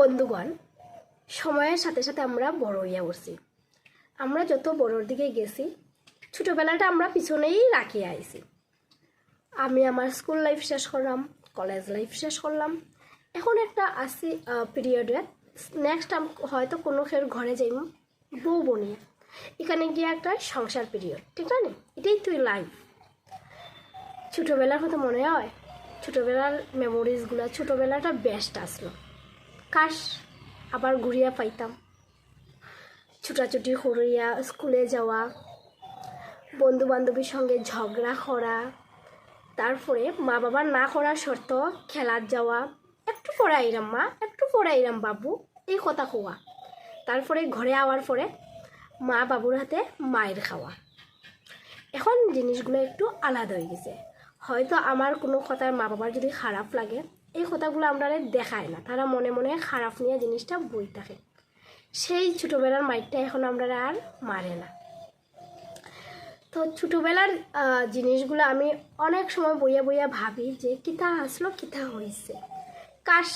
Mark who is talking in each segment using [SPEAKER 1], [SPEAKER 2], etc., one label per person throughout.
[SPEAKER 1] বন্ধুগণ, সময়ের সাথে সাথে আমরা বড় হইয়া উঠছি। আমরা যত বড়োর দিকে গেছি, ছোটোবেলাটা আমরা পিছনেই রাখিয়ে আইছি। আমি আমার স্কুল লাইফ শেষ করলাম কলেজ লাইফ শেষ করলাম। এখন একটা আসি পিরিয়ডে নেক্সট হয়তো কোনো খের ঘরে যাইম, বউ বনিয়ে এখানে গিয়ে একটা সংসার পিরিয়ড ঠিক না এটাই তুই লাইফ ছোটোবেলার কথা মনে হয়? ছোটোবেলার মেমোরিজগুলো ছোটোবেলাটা বেস্ট আসলো। কাশ, আবার ঘুরিয়া পাইতাম। ছুটাছুটি করিয়া স্কুলে যাওয়া বন্ধু বান্ধবীর সঙ্গে ঝগড়া করা, তারপরে মা বাবা না করা শর্ত খেলার যাওয়া, একটু পরে আইরাম মা, একটু পরে আইরাম বাবু, এই কথা কোয়া। তারপরে ঘরে আওয়ার পরে মা বাবুর হাতে মায়ের খাওয়া। এখন জিনিসগুলো একটু আলাদা হয়ে গেছে। হয়তো আমার কোনো কথার মা বাবার যদি খারাপ লাগে এই কথাগুলো আমরা দেখায় না। তারা মনে মনে খারাপ নিয়ে জিনিসটা বই থাকে। সেই ছোটোবেলার মাইকটা এখন আমরা আর মারে না। তো ছোটোবেলার জিনিসগুলো আমি অনেক সময় বইয়া বইয়া ভাবি যে কিতা আসলো, কিতা হয়েছে কাশ,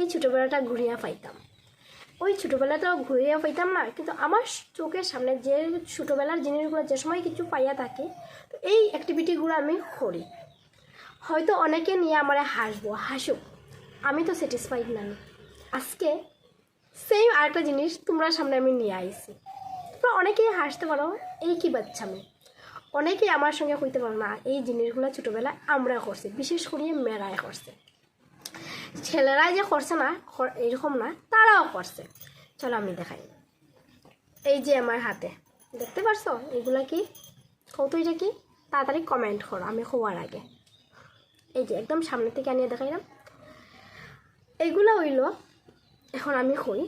[SPEAKER 1] এই ছোটোবেলাটা ঘুরিয়া পাইতাম। ওই ছোটোবেলাটা ঘুরিয়া পাইতাম না, কিন্তু আমার চোখের সামনে যে ছোটোবেলার জিনিসগুলো যে সময় কিছু পাইয়া থাকে, তো এই অ্যাক্টিভিটিগুলো আমি করি। হয়তো অনেকে নিয়ে আমার হাসবো, হাসুক। আমি তো স্যাটিসফাইড না আজকে সেম আরেকটা জিনিস তোমরা সামনে আমি নিয়ে আইছি। তোমরা অনেকেই হাসতে পারো, এই কি বাচ্চা আমি অনেকেই আমার সঙ্গে কইতে পারো না, এই জিনিসগুলো ছোটোবেলায় আমরা করছি, বিশেষ করে মেয়েরাই করছে। ছেলেরাই যে করছে না এরকম না, তারাও করছে। চলো আমি দেখাই। এই যে আমার হাতে, দেখতে পারছ? এগুলা কি? কত এটা কি? তাড়াতাড়ি কমেন্ট করো, আমি হওয়ার আগে। এই যে একদম সামনে থেকে আনিয়ে দেখাইলাম। এইগুলো হইল, এখন আমি কই,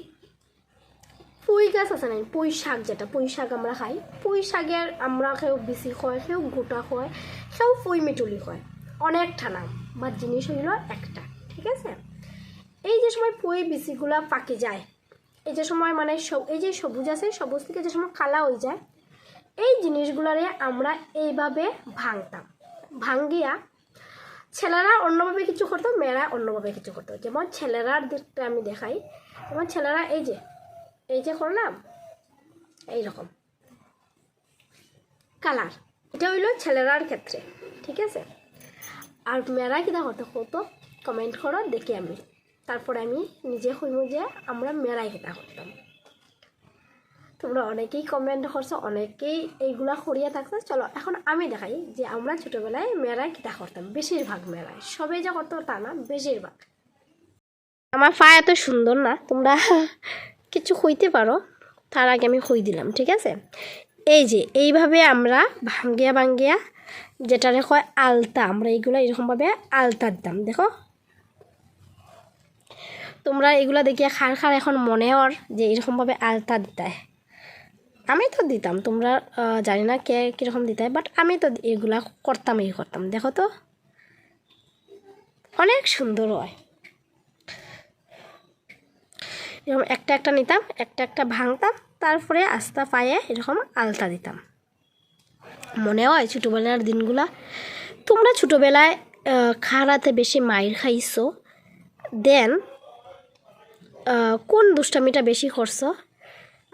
[SPEAKER 1] পুঁই গাছ আছে নাই পুঁই শাক যেটা, পুঁই শাক আমরা খাই। পুঁই শাকের আমরা কেউ বিচি খয় কেউ গোটা খয় কেউ পুঁই মিটুলি খয়। অনেকটা নাম বা জিনিস হইল একটা, ঠিক আছে? এই যে সময় পুঁই বিচিগুলা পাকি যায়, এই যে সময় মানে এই যে সবুজ আছে, সবুজ থেকে যে সময় কালা হয়ে যায়, এই জিনিসগুলারে আমরা এইভাবে ভাঙতাম। ভাঙ্গিয়া ছেলেরা অন্যভাবে কিছু করতো, মেয়েরা অন্যভাবে কিছু করতো। যেমন ছেলেরার দিকটা আমি দেখাই। যেমন ছেলেরা এই যে এই যে করলাম, এইরকম। কালার, এটা হইল ছেলেরার ক্ষেত্রে, ঠিক আছে? আর মেয়েরা কিনা করতো, কত কমেন্ট করো, দেখি আমি। তারপরে আমি নিজে হইব যে আমরা মেয়েরাই কিনা করতাম। তোমরা অনেকেই কমেন্ট করছ, অনেকেই এইগুলা করিয়া থাকছো। চলো, এখন আমি দেখাই যে আমরা ছোটোবেলায় মেয়েরাই কিতা করতাম। বেশিরভাগ মেয়েরাই সবাই যা করতো তা না, বেশিরভাগ। আমার পা এত সুন্দর না, তোমরা কিছু হইতে পারো, তার আগে আমি হই দিলাম, ঠিক আছে? এই যে, এইভাবে আমরা ভাঙ্গিয়া ভাঙ্গিয়া যেটারে কয় আলতা, আমরা এইগুলো এরকমভাবে আলতা দিতাম, দেখো? তোমরা এগুলা দেখিয়া খার খার এখন মনে হর যে এরকমভাবে আলতা দিতায়। আমি তো দিতাম। তোমরা জানি না কে কীরকম দিতায় বাট আমি তো এগুলা করতাম, এই করতাম। দেখো তো, অনেক সুন্দর হয়। এরকম একটা একটা নিতাম, একটা একটা ভাঙতাম, তারপরে আস্তা পায়ে এরকম আলতা দিতাম। মনে হয় ছোটোবেলার দিনগুলা, তোমরা ছোটোবেলায় খারাতে বেশি মায়ের খাইছো, দেন কোন দুষ্টামিটা বেশি করছ?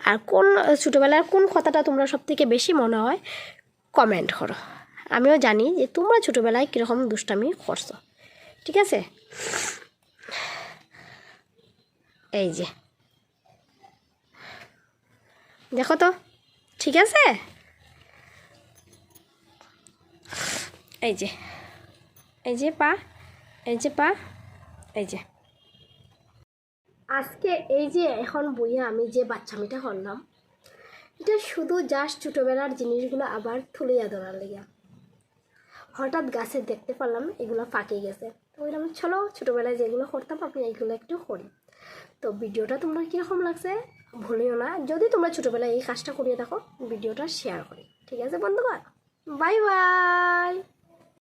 [SPEAKER 1] আর কোন ছোটোবেলার কোন কথাটা তোমরা সব থেকে বেশি মনে হয়? কমেন্ট করো। আমিও জানি যে তোমরা ছোটোবেলায় কীরকম দুষ্টামি করছ। ঠিক আছে? এই যে। দেখো তো। ঠিক আছে? এই যে। এই যে পা। এই যে পা। এই যে। আজকে এই যে এখন বইয়া আমি যে বাচ্চা বাচ্চামিটা করলাম, এটা শুধু জাস্ট ছোটোবেলার জিনিসগুলো আবার তুলিয়া ধরার লেগে। হঠাৎ গাছে দেখতে পারলাম এগুলো ফাঁকে গেছে। তো বললাম, চলো ছোটোবেলায় যেগুলো করতাম, আমি এইগুলো একটু করি। তো ভিডিওটা তোমরা কীরকম লাগছে ভুলিও না। যদি তোমরা ছোটোবেলায় এই কাজটা করিয়ে থাকো, ভিডিওটা শেয়ার করি। ঠিক আছে বন্ধুগণ? Bye bye